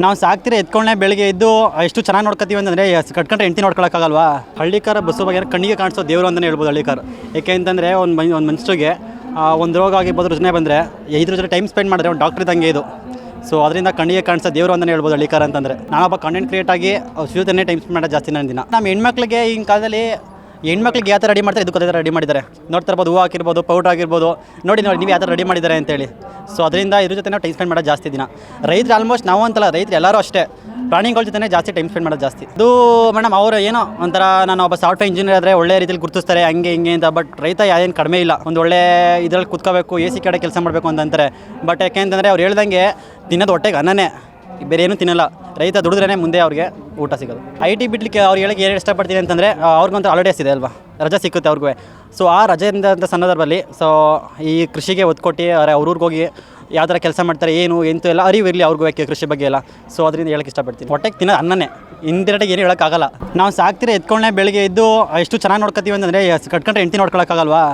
ನಾವು ಸಾಕ್ತಿರ ಎತ್ಕೊಂಡೆ ಬೆಳಿಗ್ಗೆ ಇದ್ದು ಎಷ್ಟು ಚೆನ್ನಾಗಿ ನೋಡ್ಕೊತೀವಿ ಅಂತಂದರೆ ಕಟ್ಕೊಂಡ್ರೆ ಹೆಂಡ್ತಿ ನೋಡ್ಕೊಳಕ್ಕಾಗಲ್ವಾ? ಹಳ್ಳಿಕಾರ ಬಸ್ಸು ಬಗ್ಗೆ ಕಣ್ಣಿಗೆ ಕಾಣಿಸೋ ದೇವರು ಅಂತಲೇ ಹೇಳ್ಬೋದು ಹಳ್ಳಿಕಾರ. ಏಕೆ ಅಂತಂದರೆ, ಒಂದು ಮೈ ಒಂದು ಮನುಷ್ಯಗೆ ಒಂದು ರೋಗ ಆಗಿರ್ಬೋದು ರಚನೆ ಬಂದರೆ, ಇದ್ರ ಜೊತೆ ಟೈಮ್ ಸ್ಪೆಂಡ್ ಮಾಡಿದ್ರೆ, ಒಂದು ಡಾಕ್ಟ್ರ್ ಇದ್ದಂಗೆ ಇದು. ಸೊ ಅದರಿಂದ ಕಣ್ಣಿಗೆ ಕಾಣಿಸೋ ದೇವರು ಅಂತಲೇ ಹೇಳ್ಬೋದು ಹಳ್ಳಿಕಾರ ಅಂತಂದರೆ. ಒಬ್ಬ ಕಂಟೆಂಟ್ ಕ್ರಿಯೇಟ್ ಆಗಿ ಅವ್ರ ಟೈಮ್ ಸ್ಪೆಂಡ್ ಮಾಡೋದು ಜಾಸ್ತಿ ನನ್ನ ದಿನ. ನಮ್ಮ ಹೆಣ್ಮಕ್ಳಿಗೆ ಈಗಿನ ಕಾಲದಲ್ಲಿ ಹೆಣ್ಮಕ್ಳಿಗೆ ಯಾವ ಥರ ರೆಡಿ ಮಾಡ್ತಾರೆ ಇದಕ್ಕೆ ಅದೇ ರೆಡಿ ಮಾಡಿದ್ದಾರೆ. ನೋಡ್ತಾ ಇರ್ಬೋದು ಹೂವು ಹಾಕಿರ್ಬೋದು ಪೌಡ್ರ್ ಆಗಿರ್ಬೋದು ನೋಡಿ ನೋಡಿ, ನೀವು ಯಾವ ಥರ ರೆಡಿ ಮಾಡಿದ್ದಾರೆ ಅಂತೇಳಿ. ಸೊ ಅದರಿಂದ ಇದ್ರ ಜೊತೆ ಟೈಮ್ ಸ್ಪೆಂಡ್ ಮಾಡೋದು ಜಾಸ್ತಿ ದಿನ. ರೈತರು ಆಲ್ಮೋಸ್ಟ್ ನಾವು ಅಂತಲ್ಲ, ರೈತರು ಎಲ್ಲರೂ ಅಷ್ಟೇ. ಪ್ರಾಣಿಗಳ ಜೊತೆ ಜಾಸ್ತಿ ಟೈಮ್ ಸ್ಪೆಂಡ್ ಮಾಡೋದು ಜಾಸ್ತಿ. ಇದು ಮೇಡಮ್ ಅವರು ಏನೋ ಒಂಥರ ನಾನು ಒಬ್ಬ ಸಾಫ್ಟ್ವೇರ್ ಇಂಜಿನಿಯರ್ ಆದರೆ ಒಳ್ಳೆ ರೀತಿಯಲ್ಲಿ ಗುರುತಿಸ್ತಾರೆ, ಹಂಗೆ ಹಿಂಗೆ ಅಂತ ಬಟ್ ರೈತ ಏನು ಕಡಿಮೆ ಇಲ್ಲ. ಒಂದು ಒಳ್ಳೆ ಇದ್ರಲ್ಲಿ ಕುತ್ಕೋಬೇಕು ಎ ಸಿ ಕಡೆ ಕೆಲಸ ಮಾಡಬೇಕು ಅಂತಂತಾರೆ ಬಟ್ ಯಾಕೆ ಅಂತಂದರೆ ಅವ್ರು ಹೇಳ್ದಂಗೆ ತಿನ್ನೋದು ಹೊಟ್ಟೆಗೆ ಅನ್ನನೇ. ಬೇರೆ ಏನೂ ತಿನ್ನಲ್ಲ. ರೈತ ದುಡಿದ್ರೇ ಮುಂದೆ ಅವ್ರಿಗೆ ಊಟ ಸಿಗೋದು. ಐ ಟಿ ಬಿಡ್ಲಿಕ್ಕೆ ಅವ್ರು ಹೇಳಕ್ಕೆ ಏನು ಇಷ್ಟಪಡ್ತೀನಿ ಅಂತಂದರೆ ಅವ್ರಿಗಂತೂ ಹಾಲಿಡೇಸ್ ಇದೆ ಅಲ್ವಾ? ರಜೆ ಸಿಕ್ಕುತ್ತೆ ಅವ್ರಿಗೂ. ಸೊ ಆ ರಜೆಯಿಂದ ಅಂತ ಸಂದರ್ಭದಲ್ಲಿ ಸೊ ಈ ಕೃಷಿಗೆ ಒತ್ತು ಕೊಟ್ಟು ಅವ್ರ ಅವ್ರೂರಿಗೆ ಹೋಗಿ ಯಾವ ಥರ ಕೆಲಸ ಮಾಡ್ತಾರೆ, ಏನು, ಎಂತೂ ಎಲ್ಲ ಅರಿವು ಇರಲಿ ಅವ್ರಿಗೂ ಯಾಕೆ ಕೃಷಿ ಬಗ್ಗೆ ಎಲ್ಲ. ಸೊ ಅದರಿಂದ ಹೇಳಕ್ಕೆ ಇಷ್ಟಪಡ್ತೀನಿ. ಹೊಟ್ಟೆಗೆ ತಿನ್ನೋ ಅನ್ನನೇ. ಇಂದಿರಟಿಗೆ ಏನು ಹೇಳೋಕ್ಕಾಗಲ್ಲ. ನಾವು ಸಾಕ್ತಿರ ಎತ್ಕೊಂಡೇ ಬೆಳಿಗ್ಗೆ ಇದ್ದು ಎಷ್ಟು ಚೆನ್ನಾಗಿ ನೋಡ್ಕೊತೀವಿ ಅಂತಂದರೆ ಕಟ್ಕೊಂಡ್ರೆ ಹೆಂಡ್ತಿ ನೋಡ್ಕೊಳಕ್ಕಾಗಲ್ವಾ?